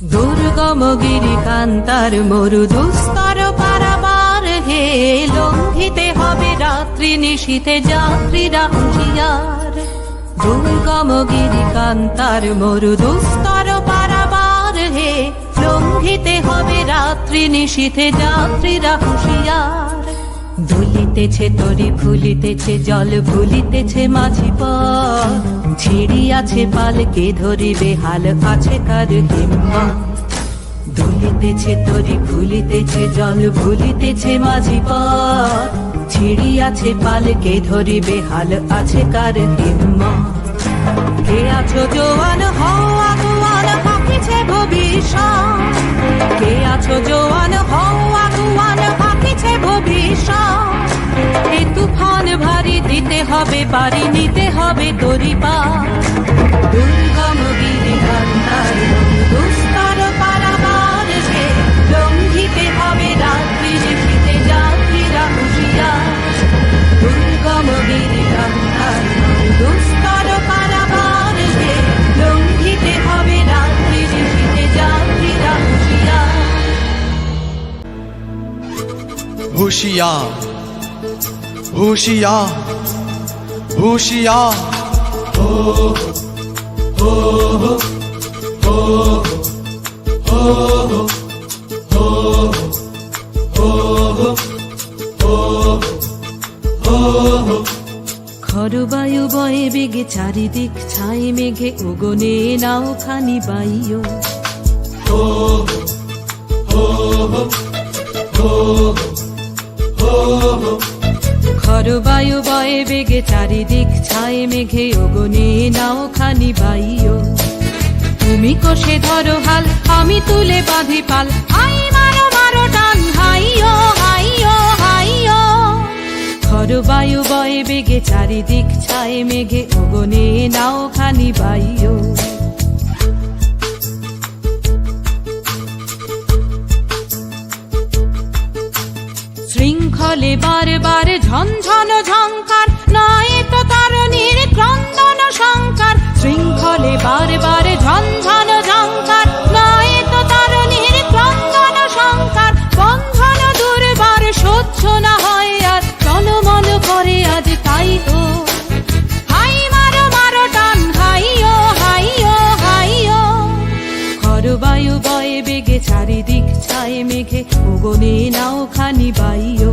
দুর্গম গিরি কান্তার মরু দুস্তর পারাবার হে লঙ্ঘিতে হবে রাত্রি নিশীতে যাত্রীরা হুঁশিয়ার দুর্গম গিরি কান্তার মরু দুস্তর পারাবার হে লঙ্ঘিতে হবে রাত্রি নিশীতে যাত্রীরা হুঁশিয়ার দুলিতেছে তরি ফুলিতেছে, জল ভুলিতেছে মাঝি পথ। ছিড়িয়াছে পালকে ধরিবে, হাল আছে কার হিম্মা দুলিতেছে তরি ফুলিতেছে, জল ভুলিতেছে মাঝি পথ। ছিড়িয়াছে পালকে ধরিবে, হাল আছে কার হিম্মা কে আছো, জোয়ান হওয়া তুয়ান পাখিছে হবে পারি নিতে হবে তরি পা। দুর্গম দুস্তর পারাবার সে লঙ্ঘিতে হবে রাত্রি নিশীতে যাত্রীরা হুঁশিয়ার দুর্গম গিরি কান্তার দুস্তর পারাবার সে লঙ্ঘিতে হবে রাত্রি নিশীতে যাত্রীরা হুশিয়া। ও খরবায়ু বয়ে বেগে চারিদিক ছাই মেঘে উগনে নাও খানি বাইয়। ও ও ও খরবায়ু বয়ে বেগে চারিদিক ছাই মেঘে ওগনে নাও খানি বাইও। তুমি কষে ধরো হাল, আমি তুলে বাঁধি পাল। হাই মারো মারো টান হাইও হাইও হাইও। খরবায়ু বয়ে বেগে চারিদিক ছাই মেঘে ওগনে নাও খানি বাইও। শৃঙ্খলে বারে বারে ঝনঝন ঝঙ্কার নয় তো বেগে চারিদিক ছায় মেঘে ওগনে নাও খানি বাইও